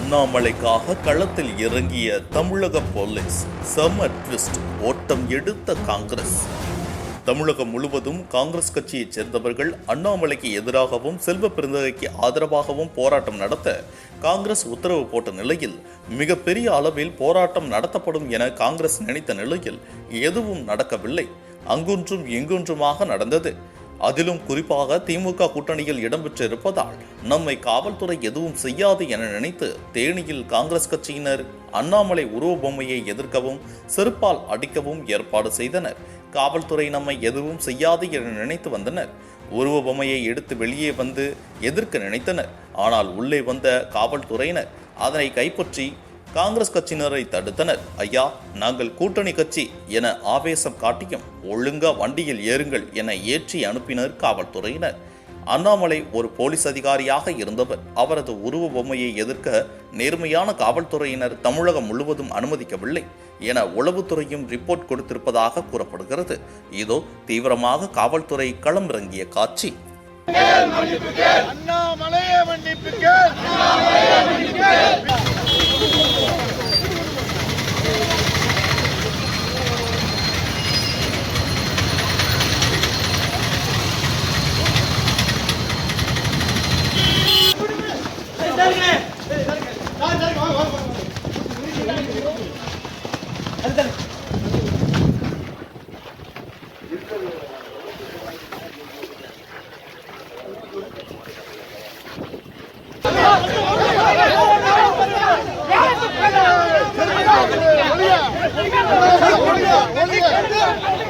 அண்ணாமலைக்காக களத்தில் இறங்கிய தமிழக போலீஸ் செம ட்விஸ்ட் ஓட்டம் எடுத்த காங்கிரஸ். தமிழகம் முழுவதும் காங்கிரஸ் கட்சியைச் சேர்ந்தவர்கள் அண்ணாமலைக்கு எதிராகவும் செல்வ பெருந்தகைக்கு ஆதரவாகவும் போராட்டம் நடத்த காங்கிரஸ் உத்தரவு போட்ட நிலையில் மிகப்பெரிய அளவில் போராட்டம் நடத்தப்படும் என காங்கிரஸ் நினைத்த நிலையில் எதுவும் நடக்கவில்லை. அங்கொன்றும் இங்கொன்றுமாக நடந்தது. அதிலும் குறிப்பாக திமுக கூட்டணியில் இடம்பெற்றிருப்பதால் நம்மை காவல்துறை எதுவும் செய்யாது என நினைத்து தேனியில் காங்கிரஸ் கட்சியினர் அண்ணாமலை உருவ பொம்மையை எதிர்க்கவும் செருப்பால் அடிக்கவும் ஏற்பாடு செய்தனர். காவல்துறை நம்மை எதுவும் செய்யாது என நினைத்து வந்தனர். உருவ பொம்மையை எடுத்து வெளியே வந்து எதிர்க்க நினைத்தனர். ஆனால் உள்ளே வந்த காவல்துறையினர் அதனை கைப்பற்றி காங்கிரஸ் கட்சியினரை தடுத்தனர். ஐயா நாங்கள் கூட்டணி கட்சி என ஆவேசம் காட்டியும் ஒழுங்கா வண்டியில் ஏறுங்கள் என ஏற்றி அனுப்பினர் காவல்துறையினர். அண்ணாமலை ஒரு போலீஸ் அதிகாரியாக இருந்தவர். அவரது உருவ பொம்மையை எதிர்க்க நேர்மையான காவல்துறையினர் தமிழகம் முழுவதும் அனுமதிக்கவில்லை என உளவுத்துறையும் ரிப்போர்ட் கொடுத்திருப்பதாக கூறப்படுகிறது. இதோ தீவிரமாக காவல்துறை களமிறங்கிய காட்சி. அண்ணாமலையை ஒளியா ஒளியா ஒளியா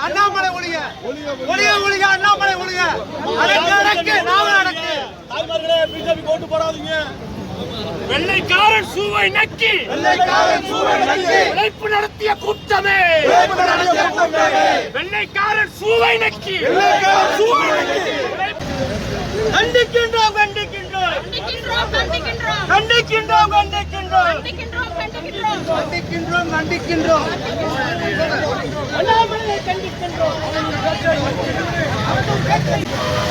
அண்ணாமலை ஒளிக ஒளிக ஒளிக அண்ணாமலை ஒளிக அடக்கு அடக்கு நாம அடக்கு தாய்மார்களே பிஜேபி ஓட்டு போடாதீங்க. வெள்ளைக்காரன் சூவை நக்கி. வெள்ளைக்காரன் சூவை நக்கி. உழைப்பு நடத்திய கூட்டமே. உழைப்பு நடத்திய கூட்டமே. வெள்ளைக்காரன் சூவை நக்கி. வெள்ளைக்காரன் சூவை நக்கி. கண்டிக்கின்றோம் கண்டிக்கின்றோம். கண்டிக்கின்றோம் கண்டிக்கின்றோம். கண்டிக்கின்றோம் கண்டிக்கின்றோம். கண்டிக்கின்றோம் அண்ணாமலை கண்டிக்கின்றோம் அவர்கள் கேட்கிறோம்